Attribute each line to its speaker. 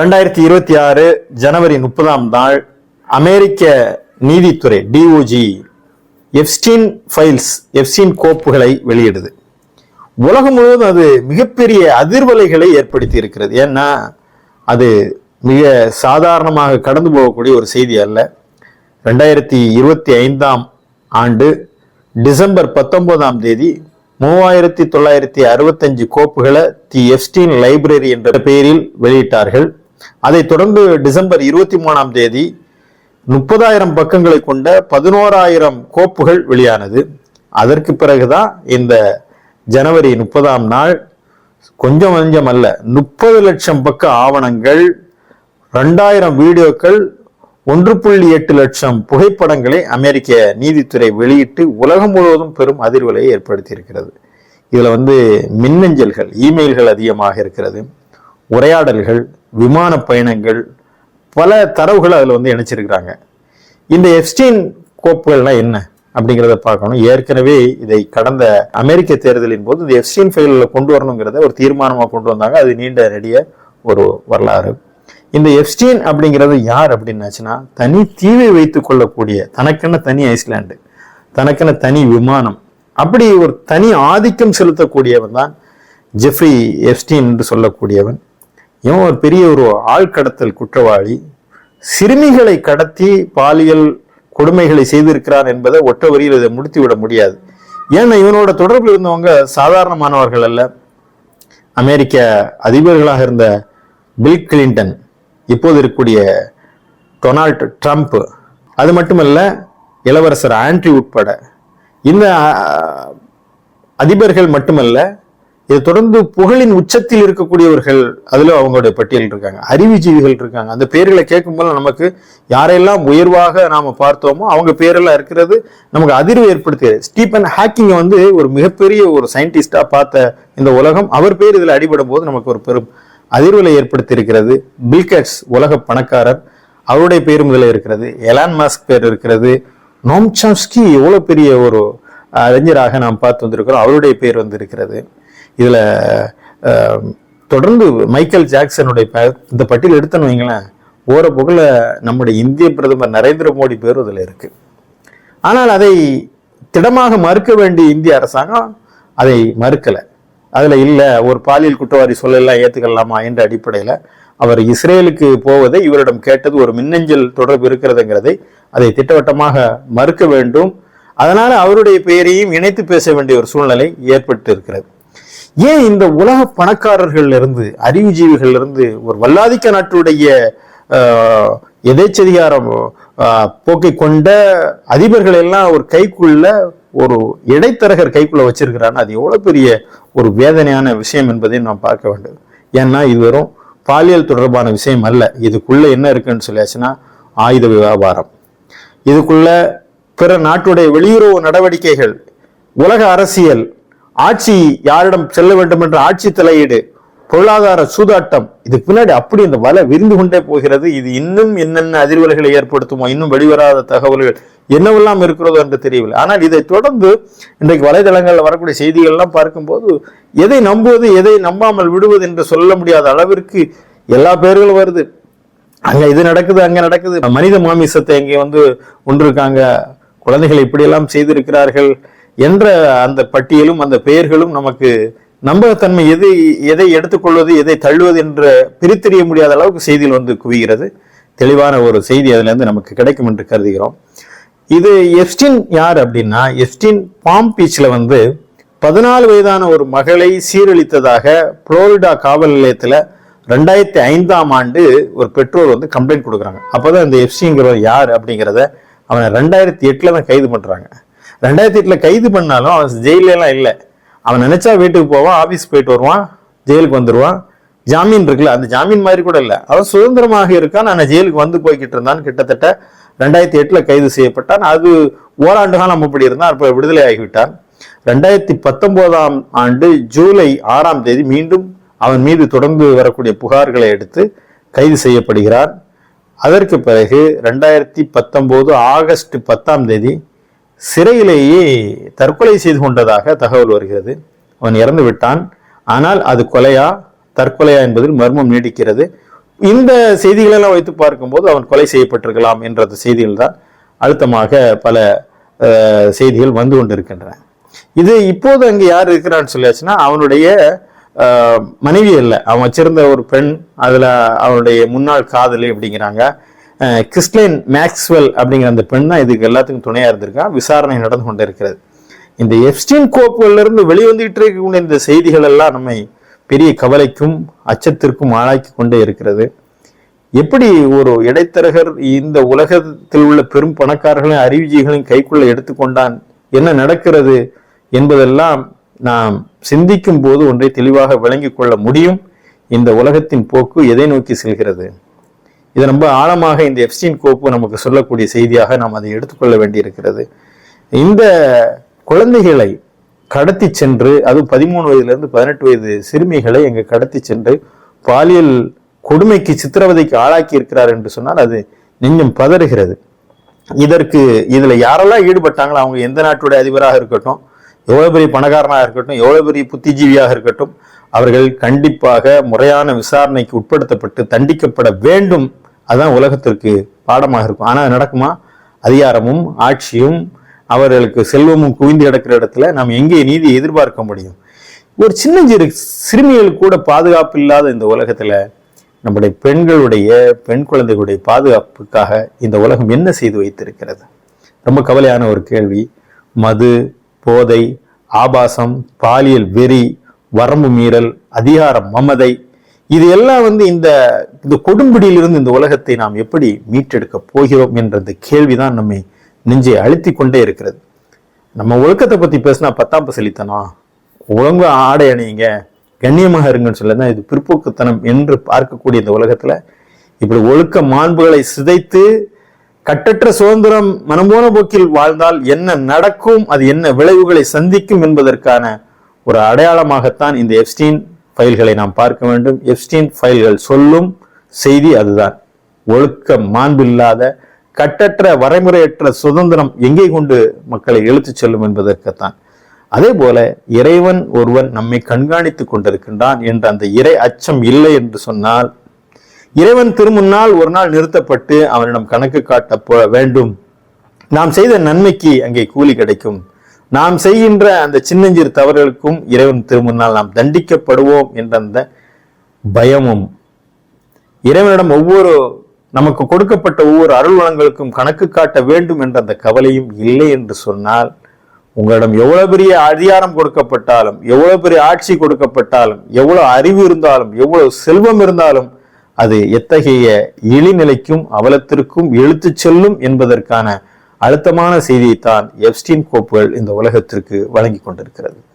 Speaker 1: ரெண்டாயிரத்தி இருபத்தி ஆறு ஜனவரி முப்பதாம் நாள் அமெரிக்க நீதித்துறை டிஓஜி எஃப்ஸ்டீன் ஃபைல்ஸ் எஃப்ஸ்டீன் கோப்புகளை வெளியிடுது. உலகம் முழுவதும் அது மிகப்பெரிய அதிர்வலைகளை ஏற்படுத்தி இருக்கிறது. ஏன்னா அது மிக சாதாரணமாக கடந்து போகக்கூடிய ஒரு செய்தி அல்ல. ரெண்டாயிரத்தி இருபத்தி ஐந்தாம் ஆண்டு டிசம்பர் பத்தொன்பதாம் தேதி மூவாயிரத்தி தொள்ளாயிரத்தி அறுபத்தஞ்சு கோப்புகளை தி எஃப்ஸ்டீன் லைப்ரரி என்ற பெயரில் வெளியிட்டார்கள். அதைத் தொடர்ந்து டிசம்பர் இருபத்தி மூணாம் தேதி முப்பதாயிரம் பக்கங்களை கொண்ட பதினோராயிரம் கோப்புகள் வெளியானது. அதற்கு பிறகுதான் இந்த ஜனவரி முப்பதாம் நாள் கொஞ்சம் கொஞ்சம் அல்ல முப்பது லட்சம் பக்க ஆவணங்கள் ரெண்டாயிரம் வீடியோக்கள் ஒன்று புள்ளி எட்டு லட்சம் புகைப்படங்களை அமெரிக்க நீதித்துறை வெளியிட்டு உலகம் முழுவதும் பெரும் அதிர்வலையை ஏற்படுத்தி இருக்கிறது இதுல வந்து மின்னஞ்சல்கள் இமெயில்கள் அதிகமாக இருக்கிறது உரையாடல்கள் விமான பயணங்கள் பல தரவுகள் அதில் வந்து இணைச்சிருக்கிறாங்க. இந்த எஃப்ஸ்டீன் கோப்புகள்லாம் என்ன அப்படிங்கிறத பார்க்கணும். ஏற்கனவே இதை கடந்த அமெரிக்க தேர்தலின் போது இந்த எஃப்ஸ்டீன் ஃபைலில் கொண்டு வரணுங்கிறத ஒரு தீர்மானமாக கொண்டு வந்தாங்க. அது நீண்ட நெடிய ஒரு வரலாறு. இந்த எஃப்ஸ்டீன் அப்படிங்கிறது யார் அப்படின்னாச்சுன்னா தனி தீவை வைத்துக் கொள்ளக்கூடிய தனக்கென தனி ஐஸ்லாண்டு தனக்கென தனி விமானம் அப்படி ஒரு தனி ஆதிக்கம் செலுத்தக்கூடியவன் தான் ஜெஃப்ரி எஃப்ஸ்டீன் என்று சொல்லக்கூடியவன். இவன் ஒரு பெரிய ஒரு ஆழ்கடத்தல் குற்றவாளி. சிறுமிகளை கடத்தி பாலியல் கொடுமைகளை செய்திருக்கிறான் என்பதை ஒற்ற வரியில் இதை முடித்து விட முடியாது. ஏன்னா இவனோட தொடர்பில் இருந்தவங்க சாதாரணமானவர்கள் அல்ல. அமெரிக்க அதிபர்களாக இருந்த பில் கிளின்டன் இப்போது இருக்கக்கூடிய டொனால்ட் ட்ரம்ப் அது மட்டுமல்ல இளவரசர் ஆண்ட்ரி உட்பட. இந்த அதிபர்கள் மட்டுமல்ல இதை தொடர்ந்து புகழின் உச்சத்தில் இருக்கக்கூடியவர்கள் அதுல அவங்களுடைய பட்டியல் இருக்காங்க. அறிவுஜீவிகள் இருக்காங்க. அந்த பேர்களை கேட்கும்போது நமக்கு யாரெல்லாம் உயர்வாக நாம பார்த்தோமோ அவங்க பேரெல்லாம் இருக்கிறது நமக்கு அதிர்வு ஏற்படுத்தியது ஸ்டீபன் ஹாக்கிங் வந்து ஒரு மிகப்பெரிய ஒரு சயின்டிஸ்டா பார்த்த இந்த உலகம். அவர் பேர் இதில் அடிபடும் போது நமக்கு ஒரு பெரும் அதிர்வலை ஏற்படுத்தி இருக்கிறது உலக பணக்காரர் அவருடைய பேரும் இதில் இருக்கிறது. எலான் மாஸ்க் பேர் இருக்கிறது. நோம்சாம்ஸ்கி எவ்வளோ பெரிய ஒரு அறிஞராக நாம் பார்த்து வந்திருக்கிறோம். அவருடைய பேர் வந்து இருக்கிறது. இதில் தொடர்ந்து மைக்கேல் ஜாக்சனுடைய ப- இந்த பட்டியல் எடுத்தனு வைங்களேன் ஓர புகழ நம்முடைய இந்திய பிரதமர் நரேந்திர மோடி பேர் இதில் இருக்குது ஆனால் அதை திடமாக மறுக்க வேண்டிய இந்திய அரசாங்கம் அதை மறுக்கலை. அதில் இல்லை ஒரு பாலியல் குற்றவாளி சொல்லலாம் ஏற்றுக்கலாமா என்ற அடிப்படையில் அவர் இஸ்ரேலுக்கு போவதை இவரிடம் கேட்டது ஒரு மின்னஞ்சல் தொடர்பு இருக்கிறதுங்கிறதை அதை திட்டவட்டமாக மறுக்க வேண்டும். அதனால் அவருடைய பெயரையும் இணைத்து பேச வேண்டிய ஒரு சூழ்நிலை ஏற்பட்டு இருக்கிறது ஏன் இந்த உலக பணக்காரர்கள் இருந்து அறிவுஜீவிகள் இருந்து ஒரு வல்லாதிக்க நாட்டுடைய எதேச்சதிகாரம் போக்கை கொண்ட அதிபர்கள் எல்லாம் ஒரு கைக்குள்ள ஒரு இடைத்தரகர் கைக்குள்ள வச்சிருக்கிறான்னு அது எவ்வளவு பெரிய ஒரு வேதனையான விஷயம் என்பதை நாம் பார்க்க வேண்டும். ஏன்னா இது வெறும் பாலியல் தொடர்பான விஷயம் அல்ல. இதுக்குள்ள என்ன இருக்குன்னு சொல்லியாச்சுன்னா ஆயுத வியாபாரம். இதுக்குள்ள பிற நாட்டுடைய வெளியுறவு நடவடிக்கைகள் உலக அரசியல் ஆட்சி யாரிடம் செல்ல வேண்டும் என்ற ஆட்சி தலையீடு பொருளாதார சூதாட்டம் இதுக்கு பின்னாடி அப்படி இந்த வலை விரிந்து கொண்டே போகிறது. இது இன்னும் என்னென்ன அதிர்வலைகளை ஏற்படுத்துமோ இன்னும் வெளிவராத தகவல்கள் என்னவெல்லாம் இருக்கிறதோ என்று தெரியவில்லை. ஆனால் இதை தொடர்ந்து இன்றைக்கு வலைதளங்களில் வரக்கூடிய செய்திகள்லாம் பார்க்கும்போது எதை நம்புவது எதை நம்பாமல் விடுவது என்று சொல்ல முடியாத அளவிற்கு எல்லா பேர்களும் வருது. அங்கே இது நடக்குது அங்கே நடக்குது. மனித மாமிசத்தை இங்கே வந்து ஒன்றிருக்காங்க குழந்தைகள் இப்படியெல்லாம் செய்திருக்கிறார்கள். என்ற அந்த பட்டியலும் அந்த பெயர்களும் நமக்கு நம்பகத்தன்மை எது எதை எடுத்துக்கொள்வது எதை தள்ளுவது என்ற பிரித்தெறிய முடியாத அளவுக்கு செய்தியில் வந்து குவிகிறது. தெளிவான ஒரு செய்தி அதிலிருந்து நமக்கு கிடைக்கும் என்று கருதுகிறோம். இது எப்ஸ்டின் யார் அப்படின்னா எப்ஸ்டின் பாம் பீச்சில் வந்து பதினாலு வயதான ஒரு மகளை சீரழித்ததாக புளோரிடா காவல் நிலையத்தில் ரெண்டாயிரத்தி ஐந்தாம் ஆண்டு ஒரு பெற்றோர் வந்து கம்ப்ளைண்ட் கொடுக்குறாங்க. அப்போ தான் இந்த எஃப்சிங்கிறவர் யார் அப்படிங்கிறத அவனை ரெண்டாயிரத்தி எட்டில் தான் கைது பண்ணுறாங்க ரெண்டாயிரத்தி எட்டில் கைது பண்ணாலும் அவன் ஜெயிலெலாம் இல்லை. அவன் நினச்சா வீட்டுக்கு போவான் ஆஃபீஸ் போயிட்டு வருவான் ஜெயிலுக்கு வந்துடுவான் ஜாமீன் இருக்குல்ல அந்த ஜாமீன் மாதிரி கூட இல்லை. அவன் சுதந்திரமாக இருக்கான் நான் ஜெயிலுக்கு வந்து போய்கிட்டு இருந்தான். கிட்டத்தட்ட ரெண்டாயிரத்தி எட்டில் கைது செய்யப்பட்டான். அது ஓராண்டு காலம் அப்படி இருந்தான் அப்போ விடுதலை ஆகிவிட்டான். ரெண்டாயிரத்தி பத்தொன்பதாம் ஆண்டு ஜூலை ஆறாம் தேதி மீண்டும் அவன் மீது தொடர்ந்து வரக்கூடிய புகார்களை எடுத்து கைது செய்யப்படுகிறான். அதற்கு பிறகு ரெண்டாயிரத்தி பத்தொம்போது ஆகஸ்ட் பத்தாம் தேதி சிறையிலேயே தற்கொலை செய்து கொண்டதாக தகவல் வருகிறது. அவன் இறந்து விட்டான். ஆனால் அது கொலையா? தற்கொலையா என்பதில் மர்மம் நீடிக்கிறது. இந்த செய்திகளெல்லாம் வைத்து பார்க்கும்போது அவன் கொலை செய்யப்பட்டிருக்கலாம் என்ற செய்திகள் தான் அழுத்தமாக பல செய்திகள் வந்து கொண்டிருக்கின்றன. இது இப்போது அங்கே யார் இருக்கிறான்னு சொல்லியாச்சுன்னா அவனுடைய மனைவி இல்லை அவன் வச்சிருந்த ஒரு பெண் அதில் அவனுடைய முன்னாள் காதலி அப்படிங்கிறாங்க. கிறிஸ்லைன் மேக்ஸ்வெல் அப்படிங்கிற அந்த பெண் தான் இதுக்கு எல்லாத்துக்கும் துணையாக இருந்திருக்கா? விசாரணை நடந்து கொண்டு இருக்கிறது. இந்த எப்ஸ்டின் கோப்புகளிலிருந்து வெளிவந்துகிட்டு இருக்கக்கூடிய இந்த செய்திகள் எல்லாம் நம்மை பெரிய கவலைக்கும் அச்சத்திற்கும் ஆளாக்கி கொண்டே இருக்கிறது. எப்படி ஒரு இடைத்தரகர் இந்த உலகத்தில் உள்ள பெரும் பணக்காரர்களையும் அறிவிஜிகளையும் கைக்குள்ள எடுத்துக்கொண்டான்? என்ன நடக்கிறது என்பதெல்லாம் நாம் சிந்திக்கும் போது ஒன்றை தெளிவாக விளங்கிக் கொள்ள முடியும். இந்த உலகத்தின் போக்கு எதை நோக்கி செல்கிறது? இது ரொம்ப ஆழமாக இந்த எப்ஸ்டீன் கோப்பு நமக்கு சொல்லக்கூடிய செய்தியாக நாம் அதை எடுத்துக்கொள்ள வேண்டியிருக்கிறது. இந்த குழந்தைகளை கடத்தி சென்று அதுவும் பதிமூணு வயதுலேருந்து பதினெட்டு வயது சிறுமிகளை எங்கே கடத்தி சென்று பாலியல் கொடுமைக்கு சித்திரவதைக்கு ஆளாக்கி இருக்கிறார் என்று சொன்னால் அது நெஞ்சம் பதறுகிறது. இதற்கு இதில் யாரெல்லாம் ஈடுபட்டாங்களோ அவங்க எந்த நாட்டுடைய அதிபராக இருக்கட்டும் எவ்வளோ பெரிய பணக்காரனாக இருக்கட்டும் எவ்வளோ பெரிய புத்திஜீவியாக இருக்கட்டும் அவர்கள் கண்டிப்பாக முறையான விசாரணைக்கு உட்படுத்தப்பட்டு தண்டிக்கப்பட வேண்டும் அதுதான் உலகத்திற்கு பாடமாக இருக்கும். ஆனால் அது நடக்குமா? அதிகாரமும் ஆட்சியும் அவர்களுக்கு செல்வமும் குவிந்து கிடக்கிற இடத்துல நாம் எங்கே நீதி எதிர்பார்க்க முடியும்? ஒரு சின்ன சிறு சிறுமிகள் கூட பாதுகாப்பு இல்லாத இந்த உலகத்தில் நம்முடைய பெண்களுடைய பெண் குழந்தைகளுடைய பாதுகாப்புக்காக இந்த உலகம் என்ன செய்து வைத்திருக்கிறது? ரொம்ப கவலையான ஒரு கேள்வி. மது போதை ஆபாசம் பாலியல் வெறி வரம்பு மீறல் அதிகார மமதை இது எல்லாம் வந்து இந்த இந்த கொடும்பிடியிலிருந்து இந்த உலகத்தை நாம் எப்படி மீட்டெடுக்க போகிறோம் என்ற இந்த கேள்விதான் நம்மை நெஞ்சை அழுத்தி கொண்டே இருக்கிறது. நம்ம ஒழுக்கத்தை பத்தி பேசினா பத்தாம் பசலித்தனா ஒழுங்கா ஆடை அணியுங்க கண்ணியமாக இருங்கன்னு சொல்லதான் இது பிற்போக்குத்தனம் என்று பார்க்கக்கூடிய இந்த உலகத்துல இப்படி ஒழுக்க மாண்புகளை சிதைத்து கட்டற்ற சுதந்திரம் மனம்போன போக்கில் வாழ்ந்தால் என்ன நடக்கும் அது என்ன விளைவுகளை சந்திக்கும் என்பதற்கான ஒரு அடையாளமாகத்தான் இந்த எப்ஸ்டீன் ஃபைல்களை நாம் பார்க்க வேண்டும். எப்ஸ்டீன் ஃபைல்கள் சொல்லும் செய்தி அதுதான். ஒழுக்க மாண்பில்லாத கட்டற்ற வரைமுறையற்ற சுதந்திரம் எங்கே கொண்டு மக்களை இழுத்துச் செல்லும் என்பதற்குத்தான். அதே போல இறைவன் ஒருவன் நம்மை கண்காணித்துக் கொண்டிருக்கின்றான் என்ற அந்த இறை அச்சம் இல்லை என்று சொன்னால் இறைவன் திருமுன்னால் ஒரு நாள் நிறுத்தப்பட்டு அவனிடம் கணக்கு காட்ட போ- வேண்டும். நாம் செய்த நன்மைக்கு அங்கே கூலி கிடைக்கும். நாம் செய்கின்ற அந்த சின்னஞ்சிறு தவறுகளுக்கும் இறைவன் திருமுன்னால் நாம் தண்டிக்கப்படுவோம் என்ற அந்த பயமும் இறைவனிடம் ஒவ்வொரு நமக்கு கொடுக்கப்பட்ட ஒவ்வொரு அருள் வளங்களுக்கும் கணக்கு காட்ட வேண்டும் என்ற அந்த கவலையும் இல்லை என்று சொன்னால் உங்களிடம் எவ்வளவு பெரிய அதிகாரம் கொடுக்கப்பட்டாலும் எவ்வளவு பெரிய ஆட்சி கொடுக்கப்பட்டாலும் எவ்வளவு அறிவு இருந்தாலும் எவ்வளவு செல்வம் இருந்தாலும் அது எத்தகைய இழிநிலைக்கும் அவலத்திற்கும் இழுத்துச் செல்லும் என்பதற்கான அழுத்தமான செய்தியைத்தான் எப்ஸ்டீன் கோப்புகள் இந்த உலகத்திற்கு வழங்கி கொண்டிருக்கிறது.